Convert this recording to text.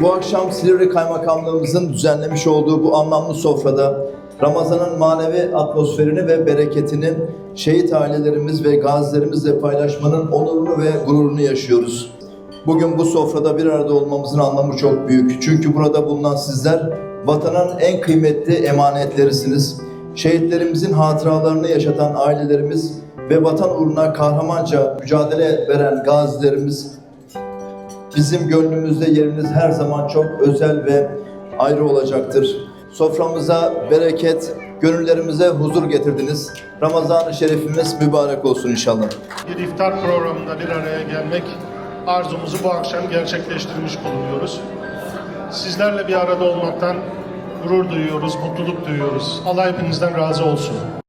Bu akşam Silivri Kaymakamlığımızın düzenlemiş olduğu bu anlamlı sofrada Ramazan'ın manevi atmosferini ve bereketini şehit ailelerimiz ve gazilerimizle paylaşmanın onurunu ve gururunu yaşıyoruz. Bugün bu sofrada bir arada olmamızın anlamı çok büyük. Çünkü burada bulunan sizler vatanın en kıymetli emanetlerisiniz. Şehitlerimizin hatıralarını yaşatan ailelerimiz ve vatan uğruna kahramanca mücadele veren gazilerimiz Bizim gönlümüzde yeriniz her zaman çok özel ve ayrı olacaktır. Soframıza bereket, gönüllerimize huzur getirdiniz. Ramazan-ı Şerifimiz mübarek olsun inşallah. bir iftar programında bir araya gelmek arzumuzu bu akşam gerçekleştirmiş bulunuyoruz. Sizlerle bir arada olmaktan gurur duyuyoruz, mutluluk duyuyoruz. Allah hepinizden razı olsun.